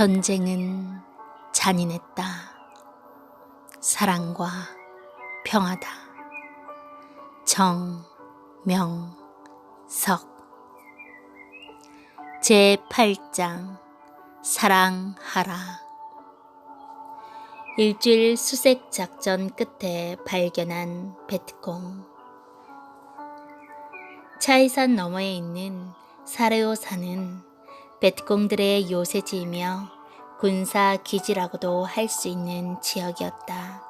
전쟁은 잔인했다. 사랑과 평하다. 정, 명, 석. 제8장 사랑하라. 일주일 수색 작전 끝에 발견한 베트콩. 차이산 너머에 있는 사레오 산은 베트콩들의 요새지이며 군사 기지라고도 할 수 있는 지역이었다.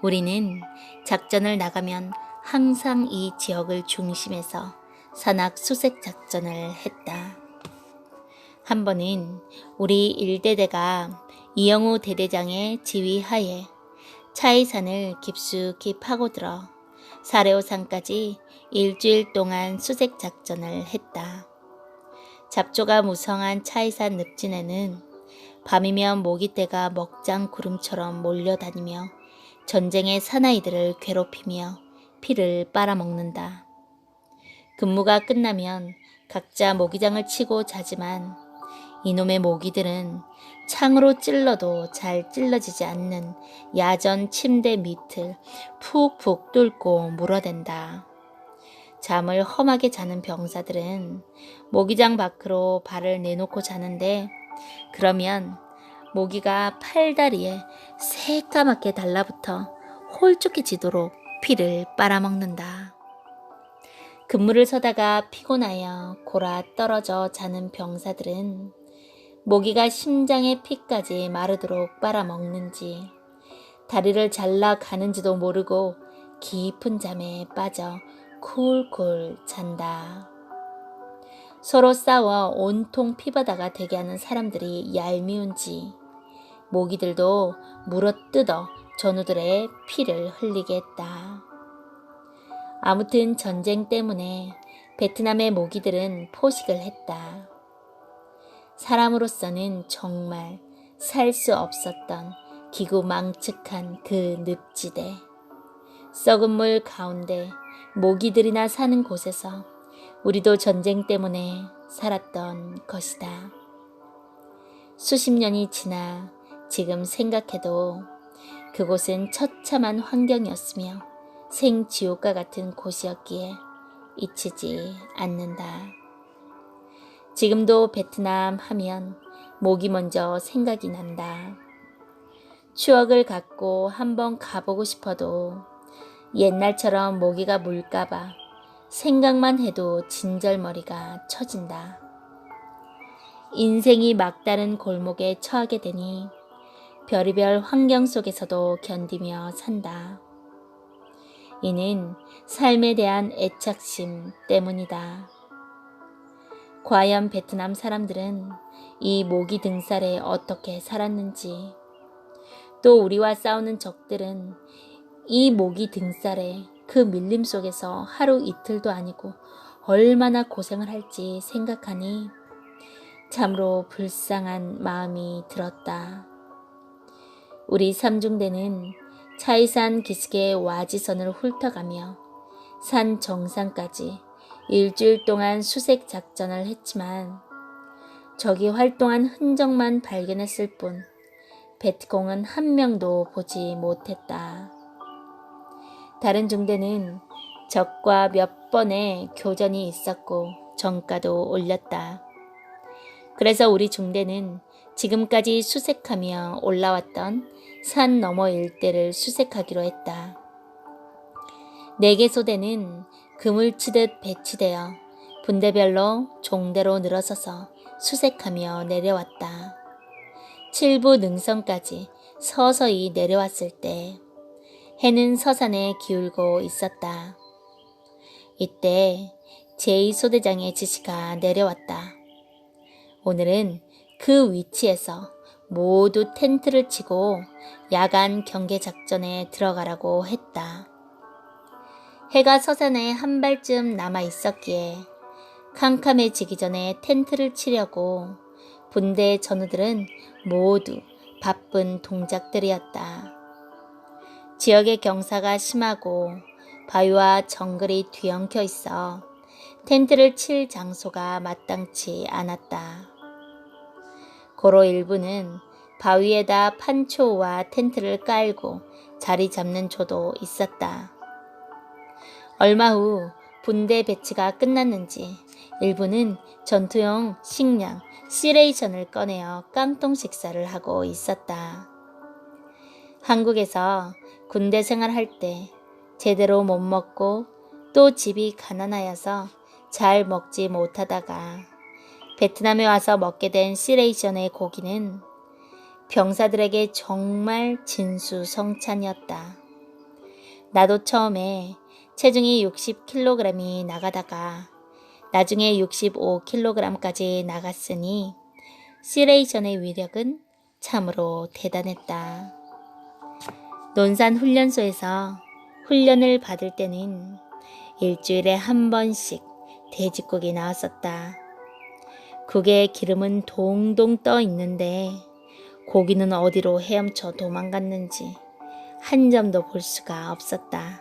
우리는 작전을 나가면 항상 이 지역을 중심에서 산악 수색 작전을 했다. 한 번은 우리 일대대가 이영우 대대장의 지휘하에 차이산을 깊숙이 파고들어 사레오산까지 일주일 동안 수색 작전을 했다. 잡초가 무성한 차이산 늪진에는 밤이면 모기떼가 먹장 구름처럼 몰려다니며 전쟁의 사나이들을 괴롭히며 피를 빨아먹는다. 근무가 끝나면 각자 모기장을 치고 자지만 이놈의 모기들은 창으로 찔러도 잘 찔러지지 않는 야전 침대 밑을 푹푹 뚫고 물어댄다. 잠을 험하게 자는 병사들은 모기장 밖으로 발을 내놓고 자는데 그러면 모기가 팔다리에 새까맣게 달라붙어 홀쭉해지도록 피를 빨아먹는다. 근무를 서다가 피곤하여 골아 떨어져 자는 병사들은 모기가 심장의 피까지 마르도록 빨아먹는지 다리를 잘라 가는지도 모르고 깊은 잠에 빠져 쿨쿨 잔다. 서로 싸워 온통 피바다가 되게 하는 사람들이 얄미운지 모기들도 물어뜯어 전우들의 피를 흘리게 했다. 아무튼 전쟁 때문에 베트남의 모기들은 포식을 했다. 사람으로서는 정말 살 수 없었던 기구 망측한 그 늪지대. 썩은 물 가운데 모기들이나 사는 곳에서 우리도 전쟁 때문에 살았던 것이다. 수십 년이 지나 지금 생각해도 그곳은 처참한 환경이었으며 생지옥과 같은 곳이었기에 잊히지 않는다. 지금도 베트남 하면 목이 먼저 생각이 난다. 추억을 갖고 한번 가보고 싶어도 옛날처럼 모기가 물까봐 생각만 해도 진절머리가 처진다. 인생이 막다른 골목에 처하게 되니 별의별 환경 속에서도 견디며 산다. 이는 삶에 대한 애착심 때문이다. 과연 베트남 사람들은 이 모기 등살에 어떻게 살았는지, 또 우리와 싸우는 적들은 이 모기 등살에 그 밀림 속에서 하루 이틀도 아니고 얼마나 고생을 할지 생각하니 참으로 불쌍한 마음이 들었다. 우리 삼중대는 차이산 기슭의 와지선을 훑어가며 산 정상까지 일주일 동안 수색 작전을 했지만 적이 활동한 흔적만 발견했을 뿐 베트공은 한 명도 보지 못했다. 다른 중대는 적과 몇 번의 교전이 있었고 정가도 올렸다. 그래서 우리 중대는 지금까지 수색하며 올라왔던 산 너머 일대를 수색하기로 했다. 네 개 소대는 금을 치듯 배치되어 분대별로 종대로 늘어서서 수색하며 내려왔다. 칠부 능선까지 서서히 내려왔을 때 해는 서산에 기울고 있었다. 이때 제2소대장의 지시가 내려왔다. 오늘은 그 위치에서 모두 텐트를 치고 야간 경계 작전에 들어가라고 했다. 해가 서산에 한 발쯤 남아 있었기에 캄캄해지기 전에 텐트를 치려고 분대 전우들은 모두 바쁜 동작들이었다. 지역의 경사가 심하고 바위와 정글이 뒤엉켜 있어 텐트를 칠 장소가 마땅치 않았다. 고로 일부는 바위에다 판초와 텐트를 깔고 자리 잡는 조도 있었다. 얼마 후 분대 배치가 끝났는지 일부는 전투용 식량 시레이션을 꺼내어 깡통 식사를 하고 있었다. 한국에서 군대 생활할 때 제대로 못 먹고 또 집이 가난하여서 잘 먹지 못하다가 베트남에 와서 먹게 된 시레이션의 고기는 병사들에게 정말 진수성찬이었다. 나도 처음에 체중이 60kg이 나가다가 나중에 65kg까지 나갔으니 시레이션의 위력은 참으로 대단했다. 논산 훈련소에서 훈련을 받을 때는 일주일에 한 번씩 돼지국이 나왔었다. 국의 기름은 동동 떠 있는데 고기는 어디로 헤엄쳐 도망갔는지 한 점도 볼 수가 없었다.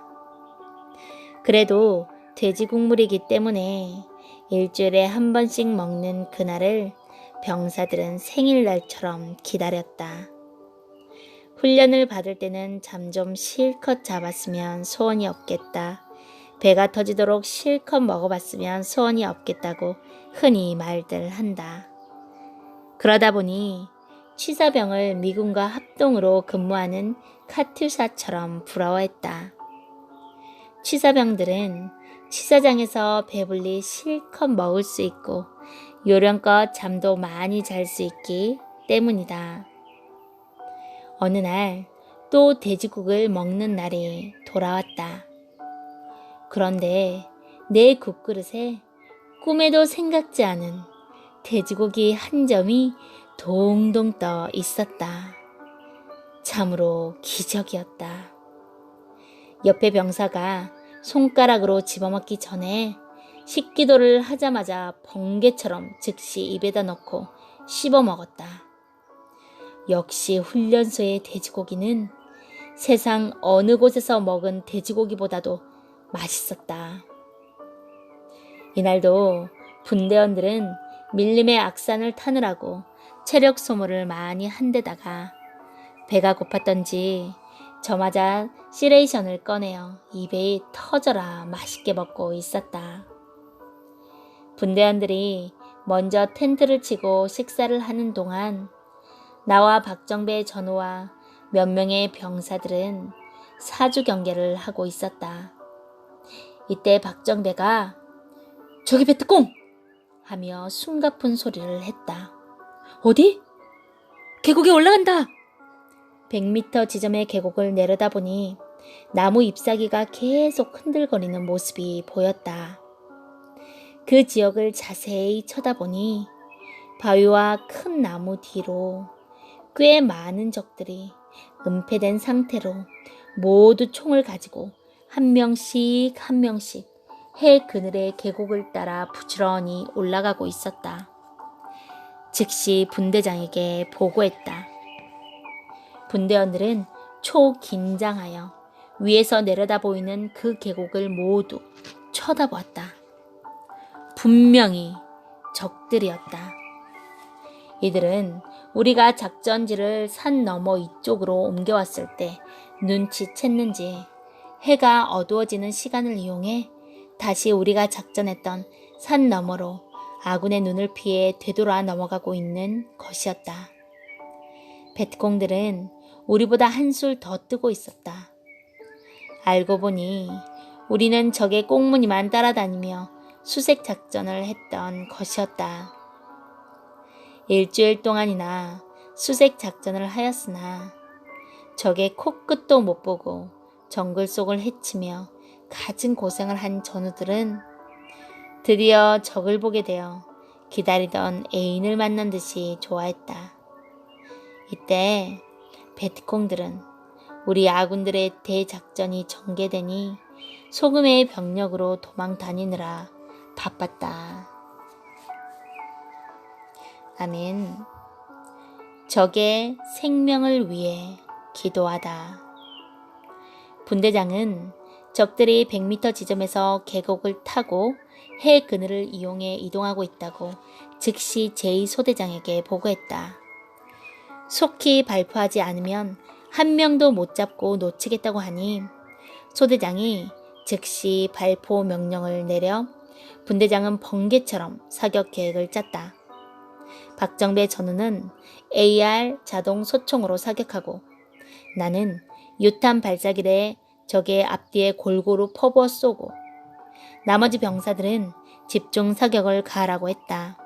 그래도 돼지 국물이기 때문에 일주일에 한 번씩 먹는 그날을 병사들은 생일날처럼 기다렸다. 훈련을 받을 때는 잠 좀 실컷 잡았으면 소원이 없겠다. 배가 터지도록 실컷 먹어봤으면 소원이 없겠다고 흔히 말들 한다. 그러다 보니 취사병을 미군과 합동으로 근무하는 카투사처럼 부러워했다. 취사병들은 취사장에서 배불리 실컷 먹을 수 있고 요령껏 잠도 많이 잘 수 있기 때문이다. 어느 날 또 돼지국을 먹는 날이 돌아왔다. 그런데 내 국그릇에 꿈에도 생각지 않은 돼지고기 한 점이 동동 떠 있었다. 참으로 기적이었다. 옆에 병사가 손가락으로 집어먹기 전에 식기도를 하자마자 번개처럼 즉시 입에다 넣고 씹어 먹었다. 역시 훈련소의 돼지고기는 세상 어느 곳에서 먹은 돼지고기보다도 맛있었다. 이날도 분대원들은 밀림의 악산을 타느라고 체력 소모를 많이 한 데다가 배가 고팠던지 저마다 시레이션을 꺼내어 입에 터져라 맛있게 먹고 있었다. 분대원들이 먼저 텐트를 치고 식사를 하는 동안 나와 박정배 전우와 몇 명의 병사들은 사주 경계를 하고 있었다. 이때 박정배가 저기 베트콩! 하며 숨가쁜 소리를 했다. 어디? 계곡에 올라간다! 100m 지점의 계곡을 내려다보니 나무 잎사귀가 계속 흔들거리는 모습이 보였다. 그 지역을 자세히 쳐다보니 바위와 큰 나무 뒤로 꽤 많은 적들이 은폐된 상태로 모두 총을 가지고 한 명씩 한 명씩 해 그늘의 계곡을 따라 부지런히 올라가고 있었다. 즉시 분대장에게 보고했다. 분대원들은 초긴장하여 위에서 내려다 보이는 그 계곡을 모두 쳐다보았다. 분명히 적들이었다. 이들은 우리가 작전지를 산 너머 이쪽으로 옮겨왔을 때 눈치챘는지 해가 어두워지는 시간을 이용해 다시 우리가 작전했던 산 너머로 아군의 눈을 피해 되돌아 넘어가고 있는 것이었다. 베트공들은 우리보다 한술 더 뜨고 있었다. 알고 보니 우리는 적의 꽁무니만 따라다니며 수색 작전을 했던 것이었다. 일주일 동안이나 수색 작전을 하였으나 적의 코끝도 못 보고 정글 속을 헤치며 갖은 고생을 한 전우들은 드디어 적을 보게 되어 기다리던 애인을 만난 듯이 좋아했다. 이때 베트콩들은 우리 아군들의 대작전이 전개되니 소금의 병력으로 도망 다니느라 바빴다. 아멘. 적의 생명을 위해 기도하다. 분대장은 적들이 100m 지점에서 계곡을 타고 해 그늘을 이용해 이동하고 있다고 즉시 제2소대장에게 보고했다. 속히 발표하지 않으면 한 명도 못 잡고 놓치겠다고 하니 소대장이 즉시 발포 명령을 내려 분대장은 번개처럼 사격 계획을 짰다. 박정배 전우는 AR 자동 소총으로 사격하고 나는 유탄 발사기에 적의 앞뒤에 골고루 퍼부어 쏘고 나머지 병사들은 집중 사격을 가하라고 했다.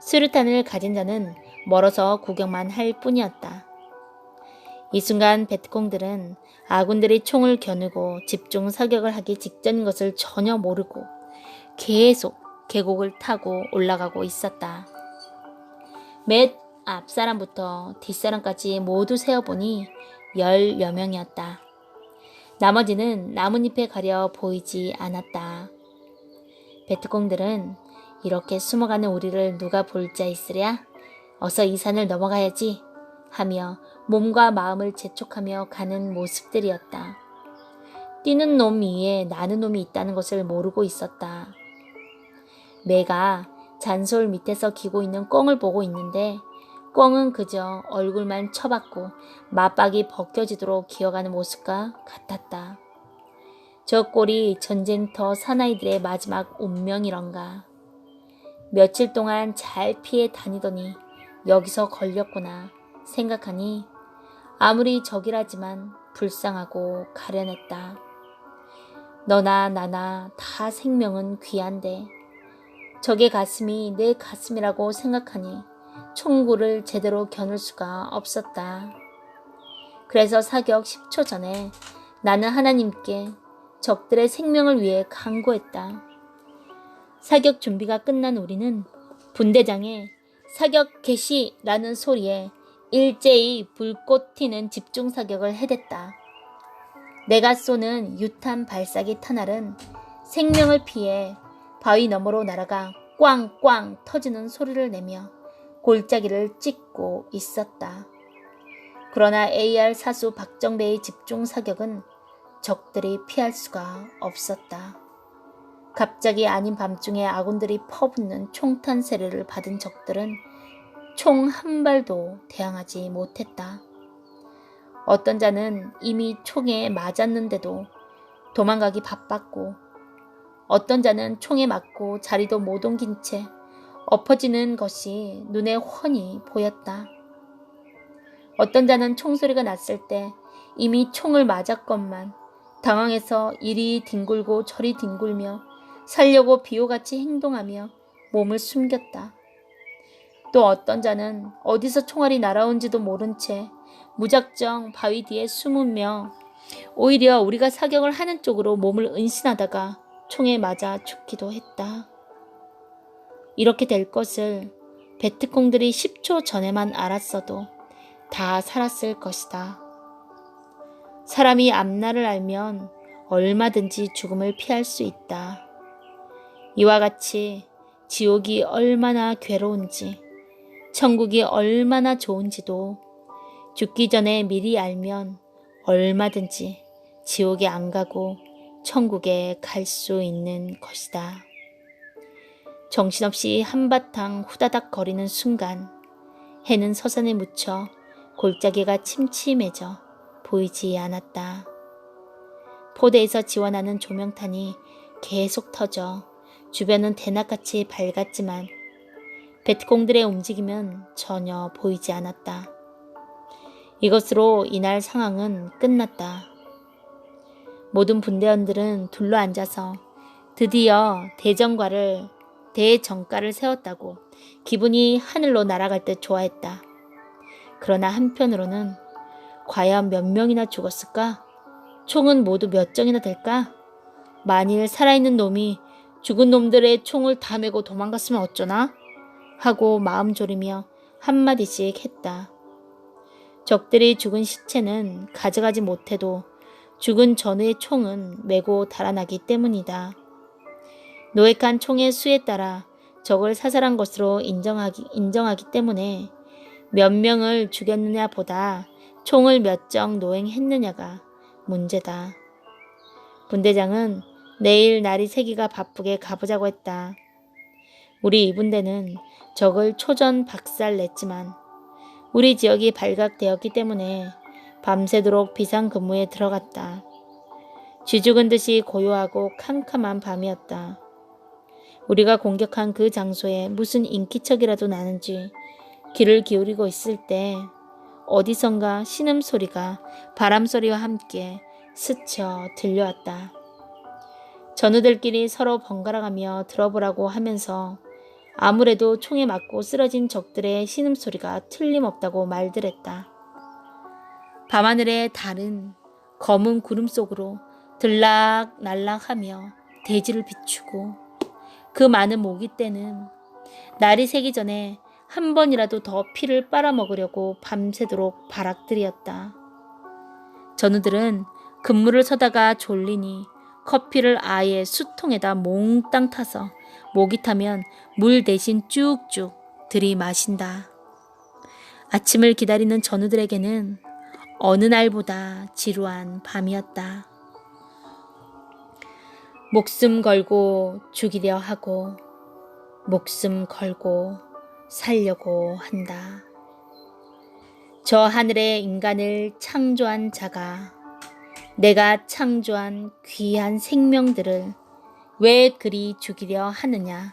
수류탄을 가진 자는 멀어서 구경만 할 뿐이었다. 이 순간 베트콩들은 아군들이 총을 겨누고 집중 사격을 하기 직전인 것을 전혀 모르고 계속 계곡을 타고 올라가고 있었다. 맷 앞사람부터 뒷사람까지 모두 세어보니 열여 명이었다. 나머지는 나뭇잎에 가려 보이지 않았다. 베트콩들은 이렇게 숨어가는 우리를 누가 볼 자 있으랴? 어서 이 산을 넘어가야지 하며 몸과 마음을 재촉하며 가는 모습들이었다. 뛰는 놈 위에 나는 놈이 있다는 것을 모르고 있었다. 매가 잔솔 밑에서 기고 있는 꿩을 보고 있는데 꿩은 그저 얼굴만 쳐박고 맞박이 벗겨지도록 기어가는 모습과 같았다. 저 꼴이 전쟁터 사나이들의 마지막 운명이런가. 며칠 동안 잘 피해 다니더니 여기서 걸렸구나 생각하니 아무리 적이라지만 불쌍하고 가련했다. 너나 나나 다 생명은 귀한데 적의 가슴이 내 가슴이라고 생각하니 총구를 제대로 겨눌 수가 없었다. 그래서 사격 10초 전에 나는 하나님께 적들의 생명을 위해 간구했다. 사격 준비가 끝난 우리는 분대장의 사격 개시라는 소리에 일제히 불꽃 튀는 집중 사격을 해댔다. 내가 쏘는 유탄 발사기 탄알은 생명을 피해 바위 너머로 날아가 꽝꽝 터지는 소리를 내며 골짜기를 찍고 있었다. 그러나 AR 사수 박정배의 집중 사격은 적들이 피할 수가 없었다. 갑자기 아닌 밤중에 아군들이 퍼붓는 총탄 세례를 받은 적들은 총 한 발도 대항하지 못했다. 어떤 자는 이미 총에 맞았는데도 도망가기 바빴고 어떤 자는 총에 맞고 자리도 못 옮긴 채 엎어지는 것이 눈에 훤히 보였다. 어떤 자는 총소리가 났을 때 이미 총을 맞았건만 당황해서 이리 뒹굴고 저리 뒹굴며 살려고 비호같이 행동하며 몸을 숨겼다. 또 어떤 자는 어디서 총알이 날아온지도 모른 채 무작정 바위 뒤에 숨으며 오히려 우리가 사격을 하는 쪽으로 몸을 은신하다가 총에 맞아 죽기도 했다. 이렇게 될 것을 베트콩들이 10초 전에만 알았어도 다 살았을 것이다. 사람이 앞날을 알면 얼마든지 죽음을 피할 수 있다. 이와 같이 지옥이 얼마나 괴로운지, 천국이 얼마나 좋은지도 죽기 전에 미리 알면 얼마든지 지옥에 안 가고 천국에 갈 수 있는 것이다. 정신없이 한바탕 후다닥 거리는 순간 해는 서산에 묻혀 골짜기가 침침해져 보이지 않았다. 포대에서 지원하는 조명탄이 계속 터져 주변은 대낮같이 밝았지만 베트공들의 움직임은 전혀 보이지 않았다. 이것으로 이날 상황은 끝났다. 모든 분대원들은 둘러 앉아서 드디어 대전과를 대정가를 세웠다고 기분이 하늘로 날아갈 듯 좋아했다. 그러나 한편으로는 과연 몇 명이나 죽었을까? 총은 모두 몇 정이나 될까? 만일 살아있는 놈이 죽은 놈들의 총을 다 메고 도망갔으면 어쩌나? 하고 마음 졸이며 한마디씩 했다. 적들이 죽은 시체는 가져가지 못해도 죽은 전우의 총은 메고 달아나기 때문이다. 노획한 총의 수에 따라 적을 사살한 것으로 인정하기, 인정하기 때문에 몇 명을 죽였느냐 보다 총을 몇 정 노행했느냐가 문제다. 분대장은 내일 날이 새기가 바쁘게 가보자고 했다. 우리 이분대는 적을 초전 박살 냈지만 우리 지역이 발각되었기 때문에 밤새도록 비상근무에 들어갔다. 쥐죽은 듯이 고요하고 캄캄한 밤이었다. 우리가 공격한 그 장소에 무슨 인기척이라도 나는지 귀를 기울이고 있을 때 어디선가 신음소리가 바람소리와 함께 스쳐 들려왔다. 전우들끼리 서로 번갈아가며 들어보라고 하면서 아무래도 총에 맞고 쓰러진 적들의 신음소리가 틀림없다고 말들 했다. 밤하늘의 달은 검은 구름 속으로 들락날락하며 대지를 비추고 그 많은 모기 떼는 날이 새기 전에 한 번이라도 더 피를 빨아먹으려고 밤새도록 바락들이었다. 전우들은 근무를 서다가 졸리니 커피를 아예 수통에다 몽땅 타서 목이 타면 물 대신 쭉쭉 들이마신다. 아침을 기다리는 전우들에게는 어느 날보다 지루한 밤이었다. 목숨 걸고 죽이려 하고 목숨 걸고 살려고 한다. 저 하늘의 인간을 창조한 자가 내가 창조한 귀한 생명들을 왜 그리 죽이려 하느냐?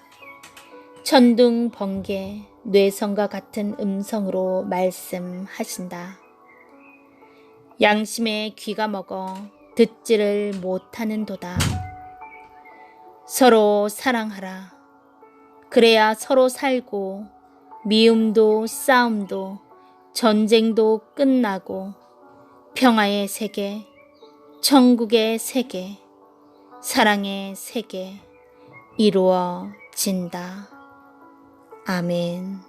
천둥 번개 뇌성과 같은 음성으로 말씀하신다. 양심의 귀가 먹어 듣지를 못하는도다. 서로 사랑하라. 그래야 서로 살고 미움도 싸움도 전쟁도 끝나고 평화의 세계, 천국의 세계, 사랑의 세계 이루어진다. 아멘.